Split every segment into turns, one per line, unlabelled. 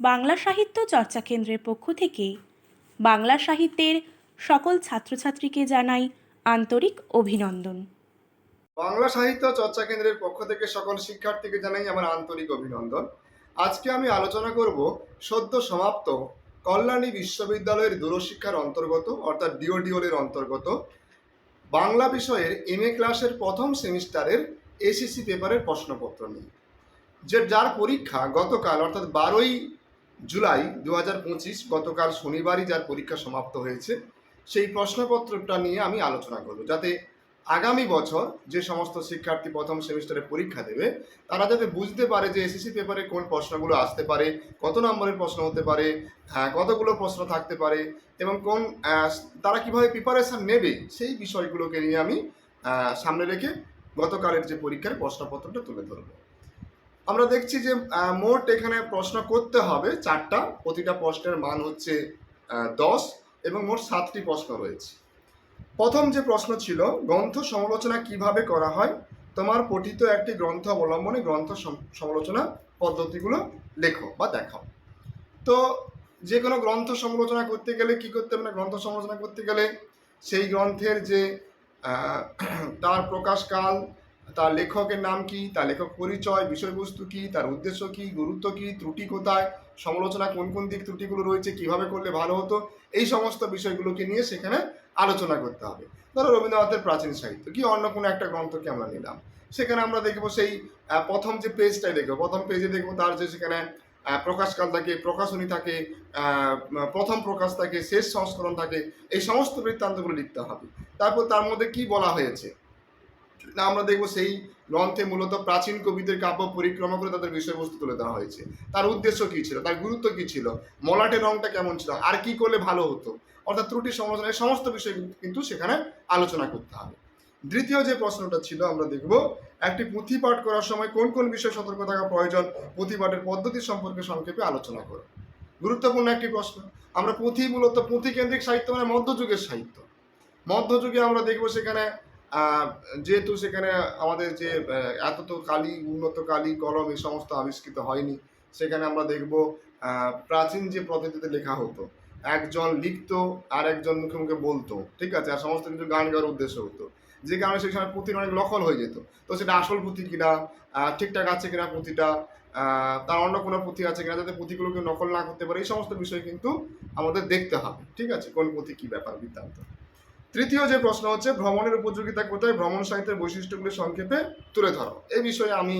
বাংলা সাহিত্য চর্চা কেন্দ্রের পক্ষ থেকে বাংলা সাহিত্যের সকল ছাত্রছাত্রীকে জানাই আন্তরিক অভিনন্দন।
বাংলা সাহিত্য চর্চা কেন্দ্রের পক্ষ থেকে সকল শিক্ষার্থীকে জানাই আমার আন্তরিক অভিনন্দন। আজকে আমি আলোচনা করব সদ্য সমাপ্ত কল্যাণী বিশ্ববিদ্যালয়ের দূরশিক্ষার অন্তর্গত, অর্থাৎ ডিওডিওলের অন্তর্গত, বাংলা বিষয়ের এম এ ক্লাসের প্রথম সেমিস্টারের এসিসি পেপারের প্রশ্নপত্র নিয়ে। যে যার পরীক্ষা গতকাল, অর্থাৎ বারোই জুলাই দু হাজার পঁচিশ গতকাল শনিবারই যার পরীক্ষা সমাপ্ত হয়েছে সেই প্রশ্নপত্রটা নিয়ে আমি আলোচনা করব। যাতে আগামী বছর যে সমস্ত শিক্ষার্থী প্রথম সেমিস্টারে পরীক্ষা দেবে তারা যাতে বুঝতে পারে যে এসএসসি পেপারে কোন প্রশ্নগুলো আসতে পারে কত নম্বরের প্রশ্ন হতে পারে হ্যাঁ, কতগুলো প্রশ্ন থাকতে পারে এবং কোন তারা কীভাবে প্রিপারেশন নেবে সেই বিষয়গুলোকে নিয়ে আমি সামনে রেখে গতকালের যে পরীক্ষার প্রশ্নপত্রটা তুলে ধরব। আমরা দেখছি যে মোট এখানে প্রশ্ন করতে হবে চারটা। প্রতিটা প্রশ্নের মান হচ্ছে দশ এবং মোট সাতটি প্রশ্ন রয়েছে। প্রথম যে প্রশ্ন ছিল, গ্রন্থ সমালোচনা কীভাবে করা হয়? তোমার পঠিত একটি গ্রন্থ অবলম্বনে গ্রন্থ সমালোচনা পদ্ধতিগুলো লেখো বা দেখাও। তো, যে কোনো গ্রন্থ সমালোচনা করতে গেলে কি করতে হবে গ্রন্থ সমালোচনা করতে গেলে সেই গ্রন্থের যে তার প্রকাশকাল তার লেখকের নাম কি? তার লেখক পরিচয়, বিষয়বস্তু কি? তার উদ্দেশ্য কি? গুরুত্ব কি? ত্রুটি কোথায়? সমালোচনা কোন কোন দিক ত্রুটিগুলো রয়েছে? কীভাবে করলে ভালো হতো? এই সমস্ত বিষয়গুলোকে নিয়ে সেখানে আলোচনা করতে হবে। ধরো রবীন্দ্রনাথের প্রাচীন সাহিত্য। কি অন্য কোনো একটা গ্রন্থকে আমরা নিলাম? সেখানে আমরা দেখব সেই প্রথম যে পেজটাই দেখব, প্রথম পেজে দেখব তার যে সেখানে প্রকাশকাল থাকে, প্রকাশনী থাকে প্রথম প্রকাশ থাকে, শেষ সংস্করণ থাকে, এই সমস্ত বৃত্তান্তগুলো লিখতে হবে। তারপর তার মধ্যে কি বলা হয়েছে? না, আমরা দেখব সেই গ্রন্থে মূলত প্রাচীন কবিদের কাব্য পরিক্রমা করে তাদের বিষয়বস্তু তুলে দেওয়া হয়েছে। তার উদ্দেশ্য কি ছিল? তার গুরুত্ব কি ছিল? মলাটের রংটা কেমন ছিল? আর কি করলে ভালো হতো? অর্থাৎ ত্রুটি সমালোচনা এই সমস্ত বিষয় কিন্তু সেখানে আলোচনা করতে হবে। দ্বিতীয় যে প্রশ্নটা ছিল, আমরা দেখব একটি পুঁথি পাঠ করার সময় কোন কোন বিষয়ে সতর্ক থাকা প্রয়োজন? পুঁথি পাঠের পদ্ধতি সম্পর্কে সংক্ষেপে আলোচনা করো। গুরুত্বপূর্ণ একটি প্রশ্ন। আমরা পুঁথি মূলত পুঁথি কেন্দ্রিক সাহিত্য মানে মধ্যযুগের সাহিত্য। মধ্যযুগে আমরা দেখব সেখানে যেহেতু সেখানে আমাদের যে এত তো কালি উন্নত কালি কলম এই সমস্ত আবিষ্কৃত হয়নি, সেখানে আমরা দেখব প্রাচীন যে পদ্ধতিতে লেখা হতো, একজন লিখতো আর একজন মুখে মুখে বলতো, ঠিক আছে, আর সমস্ত কিছু গান গাওয়ার উদ্দেশ্য হতো, যে কারণে সেই সময় পুঁথির অনেক নকল হয়ে যেত, তো সেটা আসল পুঁথি কিনা ঠিকঠাক আছে কিনা পুঁথিটা তার অন্য কোনো পুঁথি আছে কিনা যাতে পুঁথিগুলোকে নকল না করতে পারে, এই সমস্ত বিষয় কিন্তু আমাদের দেখতে হবে, ঠিক আছে, কোন পুঁথি কি ব্যাপার, বৃত্তান্ত। তৃতীয় যে প্রশ্ন হচ্ছে, ভ্রমণের উপযোগিতা কোথায়? ভ্রমণ সাহিত্যের বৈশিষ্ট্যগুলি সংক্ষেপে তুলে ধরো। এই বিষয়ে আমি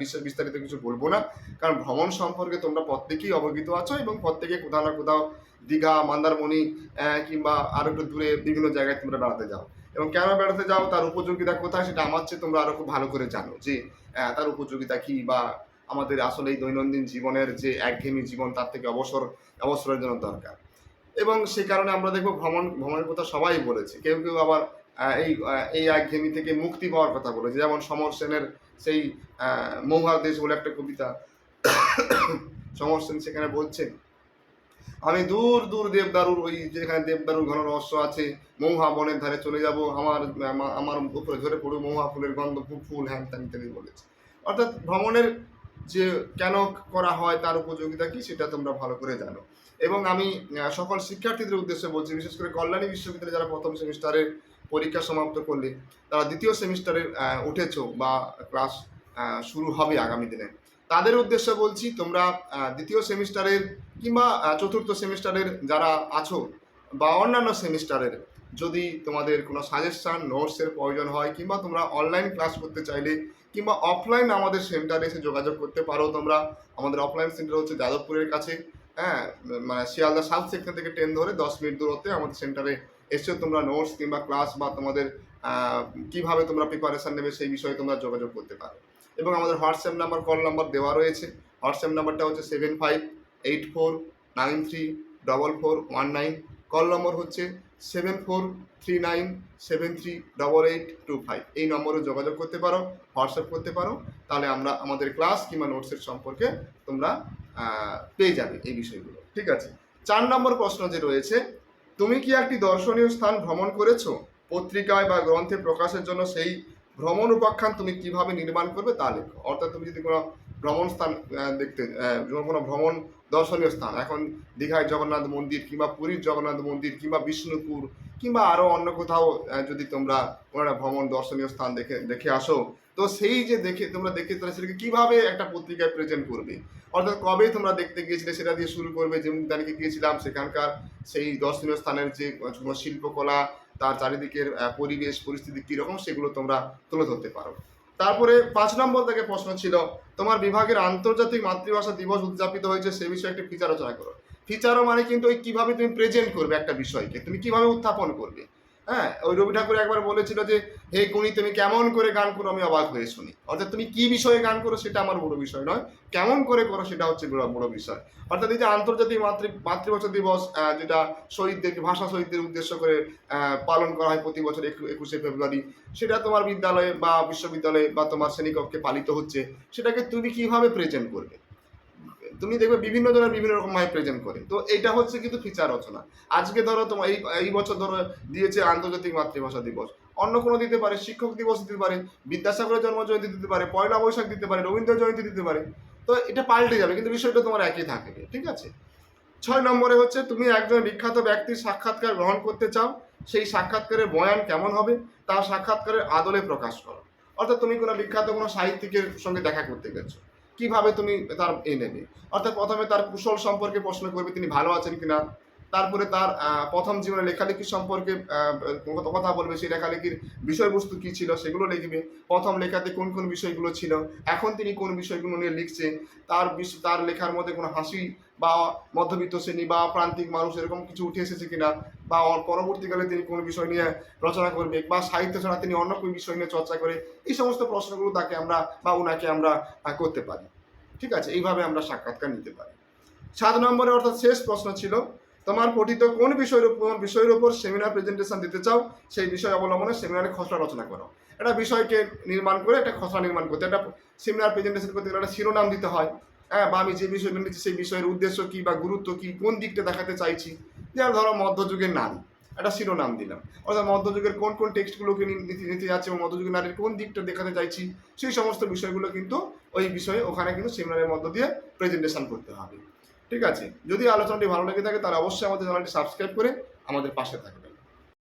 বিশেষ বিস্তারিত কিছু বলব না। কারণ ভ্রমণ সম্পর্কে তোমরা প্রত্যেকেই অবগত আছো এবং প্রত্যেকে কোথাও না কোথাও দীঘা, মন্দারমণি কিংবা আরও একটু দূরে বিভিন্ন জায়গায় তোমরা বেড়াতে যাও। এবং কেন বেড়াতে যাও? তার উপযোগিতা কোথায়? সেটা আমার চেয়ে তোমরা আরও খুব ভালো করে জানো যে তার উপযোগিতা কি বা আমাদের আসলে এই দৈনন্দিন জীবনের যে একঘেয়েমি জীবন, তার থেকে অবসর অবসরের জন্য দরকার। এবং সেই কারণে আমরা দেখব ভ্রমণ, ভ্রমণের কথা সবাই বলেছে। কেউ কেউ আবার এই এই একঘেয়েমি থেকে মুক্তি পাওয়ার কথা বলেছে। যেমন সমর সেনের সেই মহুয়া দেশ বলে একটা কবিতা, সমর সেন সেখানে বলছেন, আমি দূর দূর দেবদারুর ওই যেখানে দেবদারুর ঘন রহস্য আছে, মৌহা বনের ধারে চলে যাব। আমার আমার উপরে ঝরে পড়বে মৌহা ফুলের গন্ধ ফুল, হ্যান ত্যান ইত্যাদি বলেছে। অর্থাৎ ভ্রমণের যে কেন করা হয়, তার উপযোগিতা কি, সেটা তোমরা ভালো করে জানো। এবং আমি সকল শিক্ষার্থীদের উদ্দেশ্যে বলছি, বিশেষ করে কল্যাণী বিশ্ববিদ্যালয়ে যারা প্রথম সেমিস্টারের পরীক্ষা সমাপ্ত করলে, তারা দ্বিতীয় সেমিস্টারে উঠেছো বা ক্লাস শুরু হবে আগামী দিনে। তাদের উদ্দেশ্যে বলছি, তোমরা দ্বিতীয় সেমিস্টারের কিংবা চতুর্থ সেমিস্টারের যারা আছো বা অন্যান্য সেমিস্টারের, যদি তোমাদের কোনো সাজেশান নোটসের প্রয়োজন হয়, কিংবা তোমরা অনলাইন ক্লাস করতে চাইলে, কিংবা অফলাইন আমাদের সেন্টারে এসে যোগাযোগ করতে পারো। তোমরা আমাদের অফলাইন সেন্টার হচ্ছে যাদবপুরের কাছে। হ্যাঁ মানে শিয়ালদা সাউথ সেকশন থেকে ট্রেন ধরে দশ মিনিট দূরত্বে আমাদের সেন্টারে এসেও তোমরা নোটস কিংবা ক্লাস বা তোমাদের কীভাবে তোমরা প্রিপারেশন নেবে সেই বিষয়ে তোমরা যোগাযোগ করতে পারো। এবং আমাদের হোয়াটসঅ্যাপ নাম্বার কল নাম্বার দেওয়া রয়েছে। হোয়াটসঅ্যাপ নাম্বারটা হচ্ছে seven five eight four nine three double four one nine call number হচ্ছে seven four three nine seven three double eight two five এই নম্বরে যোগাযোগ করতে পারো হোয়াটসঅ্যাপ করতে পারো। তাহলে আমরা আমাদের ক্লাস কিংবা নোটসের সম্পর্কে তোমরা পেয়ে যাবে এই বিষয়গুলো। ঠিক আছে? চার নম্বর প্রশ্ন যে রয়েছে, তুমি কি একটি দর্শনীয় স্থান ভ্রমণ করেছ? পত্রিকায় বা গ্রন্থে প্রকাশের জন্য সেই ভ্রমণ উপাখ্যান তুমি কীভাবে নির্মাণ করবে তা লেখো। অর্থাৎ তুমি যদি কোনো ভ্রমণ স্থান দেখতে কোনো ভ্রমণ দর্শনীয় স্থান, এখন দীঘায় জগন্নাথ মন্দির কিংবা পুরীর জগন্নাথ মন্দির কিংবা বিষ্ণুপুর কিংবা আরও অন্য কোথাও যদি তোমরা কোনো ভ্রমণ দর্শনীয় স্থান দেখে দেখে আসো তো সেই যে দেখে, তোমরা দেখে তাহলে সেটাকে কীভাবে একটা পত্রিকায় প্রেজেন্ট করবে? অর্থাৎ কবে তোমরা দেখতে গিয়েছিলে, সেটা দিয়ে শুরু করবে, যে মুখদানিকে গিয়েছিলাম, সেখানকার সেই দর্শনীয় স্থানের যে শিল্পকলা, তার চারিদিকের পরিবেশ, পরিস্থিতি কীরকম, সেগুলো তোমরা তুলে ধরতে পারো। তারপরে পাঁচ নম্বর থেকে প্রশ্ন ছিল, তোমার বিভাগের আন্তর্জাতিক মাতৃভাষা দিবস উদযাপিত হয়েছে, সে বিষয়ে একটি ফিচার রচনা করো। ফিচারও মানে কিন্তু ওই কীভাবে তুমি প্রেজেন্ট করবে একটা বিষয়কে, তুমি কীভাবে উত্থাপন করবে? হ্যাঁ ওই রবি ঠাকুর একবার বলেছিল যে, হে গুণী তুমি কেমন করে গান করো, আমি অবাক হয়ে শুনি। অর্থাৎ তুমি কি বিষয়ে গান করো, সেটা আমার বড় বিষয় নয়। কেমন করে করো, সেটা হচ্ছে বড় বিষয়। অর্থাৎ এই যে আন্তর্জাতিক মাতৃ মাতৃভাষা দিবস যেটা শহীদদের ভাষা শহীদদের উদ্দেশ্য করে পালন করা হয় প্রতি বছর একুশে ফেব্রুয়ারি, সেটা তোমার বিদ্যালয়ে বা বিশ্ববিদ্যালয়ে বা তোমার শ্রেণীকক্ষে পালিত হচ্ছে। সেটাকে তুমি কীভাবে প্রেজেন্ট করবে? তুমি দেখবে বিভিন্ন জনের বিভিন্ন রকম ভাবে প্রেজেন্ট করে। তো এইটা হচ্ছে কিন্তু ফিচার রচনা। আজকে ধরো তোমার এই এই বছর ধরো দিয়েছে আন্তর্জাতিক মাতৃভাষা দিবস। অন্য কোনো দিতে পারে, শিক্ষক দিবস দিতে পারে, বিদ্যাসাগরের জন্ম জয়ন্তী দিতে পারে, পয়লা বৈশাখ দিতে পারে, রবীন্দ্র জয়ন্তী দিতে পারে। তো এটা পাল্টে যাবে, কিন্তু বিষয়টা তোমার একই থাকবে ঠিক আছে? ছয় নম্বরে হচ্ছে তুমি একজন বিখ্যাত ব্যক্তির সাক্ষাৎকার গ্রহণ করতে চাও, সেই সাক্ষাৎকারের বয়ান কেমন হবে? তার সাক্ষাৎকারের আদলে প্রকাশ করো। অর্থাৎ তুমি কোনো বিখ্যাত কোনো সাহিত্যিকের সঙ্গে দেখা করতে গেছো। কীভাবে তুমি তার এ নেবে? অর্থাৎ প্রথমে তার কুশল সম্পর্কে প্রশ্ন করবে, তিনি ভালো আছেন কিনা? তারপরে তার প্রথম জীবনে লেখালেখি সম্পর্কে কথা বলবে, সেই লেখালেখির বিষয়বস্তু কি ছিল সেগুলো লিখবে। প্রথম লেখাতে কোন কোন বিষয়গুলো ছিল, এখন তিনি কোন বিষয়গুলো নিয়ে লিখছে, তার তার লেখার মধ্যে কোনো হাসি বা মধ্যবিত্ত শ্রেণি বা প্রান্তিক মানুষ এরকম কিছু উঠে এসেছে কিনা, বা পরবর্তীকালে তিনি কোন বিষয় নিয়ে রচনা করবে, বা সাহিত্য ছাড়া তিনি অন্য কোন বিষয় নিয়ে চর্চা করে, এই সমস্ত প্রশ্নগুলো তাকে আমরা বা ওনাকে আমরা করতে পারি। ঠিক আছে, এইভাবে আমরা সাক্ষাৎকার নিতে পারি। সাত নম্বরে অর্থাৎ শেষ প্রশ্ন ছিল তোমার পঠিত কোন বিষয়ের উপর বিষয়ের উপর সেমিনার প্রেজেন্টেশন দিতে চাও, সেই বিষয় অবলম্বনে সেমিনারে খসড়া রচনা করো। একটা বিষয়কে নির্মাণ করে, একটা খসড়া নির্মাণ করতে একটা সেমিনার প্রেজেন্টেশন করতে গেলে একটা শিরোনাম দিতে হয়। হ্যাঁ বা আমি যে বিষয়টা নিচ্ছি, সেই বিষয়ের উদ্দেশ্য কী বা গুরুত্ব কী, কোন দিকটা দেখাতে চাইছি? যেমন ধরো মধ্যযুগের নারী, একটা শিরোনাম দিলাম। অর্থাৎ মধ্যযুগের কোন কোন টেক্সটগুলোকে নিতে যাচ্ছে এবং মধ্যযুগের নারীর কোন দিকটা দেখাতে চাইছি, সেই সমস্ত বিষয়গুলো কিন্তু ওই বিষয়ে ওখানে কিন্তু সেমিনারের মধ্য দিয়ে প্রেজেন্টেশন করতে হবে। ঠিক আছে? যদি আলোচনাটি ভালো লেগে থাকে, তাহলে অবশ্যই আমাদের চ্যানেলটি সাবস্ক্রাইব করে আমাদের পাশে থাকবে